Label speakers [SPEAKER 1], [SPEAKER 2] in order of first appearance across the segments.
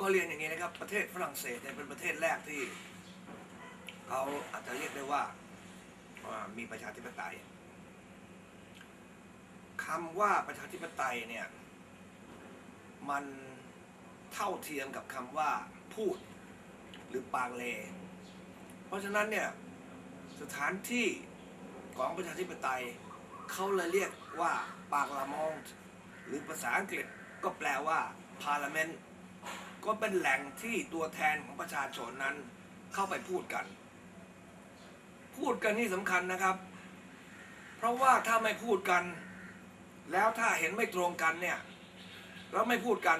[SPEAKER 1] ก็เรียนอย่างนี้นะครับ ประเทศฝรั่งเศสเนี่ยเป็นประเทศแรกที่เขาอาจจะเรียกได้ว่ามีประชาธิปไตยคำว่าประชาธิปไตยเนี่ย มันเท่าเทียมกับคำว่าพูดหรือปางเล เพราะฉะนั้นเนี่ยสถานที่ของประชาธิปไตยเขาเลยเรียกว่าปาร์ลามองหรือภาษาอังกฤษก็แปลว่า parliament ก็เป็นแหล่งที่ตัวแทนของประชาชนนั้นเข้าไปพูดกัน พูดกันนี่สำคัญนะครับ เพราะว่าถ้าไม่พูดกัน แล้วถ้าเห็นไม่ตรงกันเนี่ยแล้วไม่พูดกัน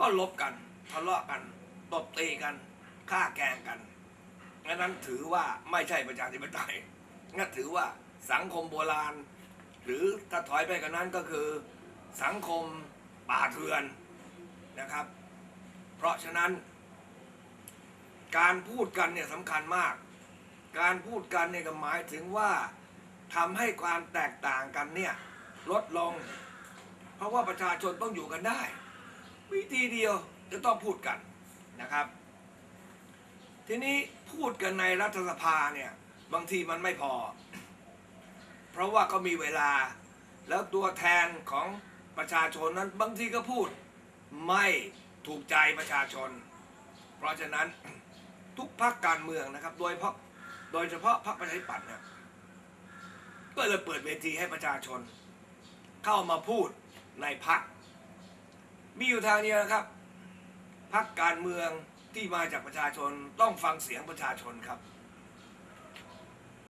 [SPEAKER 1] ก็ลบกันทะเลาะกันตบตีกันฆ่าแกงกันงั้นนั้นถือว่าไม่ใช่ประชาธิปไตยงั้นถือว่าสังคมโบราณ หรือถ้าถอยไปกันนั้นก็คือสังคมป่าเถื่อนนะครับ เพราะฉะนั้น การพูดกันเนี่ยสำคัญมาก การพูดกันเนี่ยก็หมายถึงว่าทำให้ความแตกต่างกันเนี่ยลดลง เพราะว่าประชาชนต้องอยู่กันได้ วิธีเดียวจะต้องพูดกันนะครับ ทีนี้พูดกันในรัฐสภาเนี่ยบางทีมันไม่พอ เพราะว่าก็มีเวลาแล้วตัวแทนของประชาชนนั้นบางทีก็พูดไม่ ถูกใจประชาชน เพราะฉะนั้นทุกพรรคการเมืองนะครับ โดยเฉพาะโดยเฉพาะพรรคประชาธิปัตย์เนี่ยก็เลยเปิดเวทีให้ประชาชน เข้ามาพูดในพรรคมีอยู่ทางเดียวนะครับพรรคการเมืองที่มาจากประชาชนต้องฟังเสียงประชาชนครับ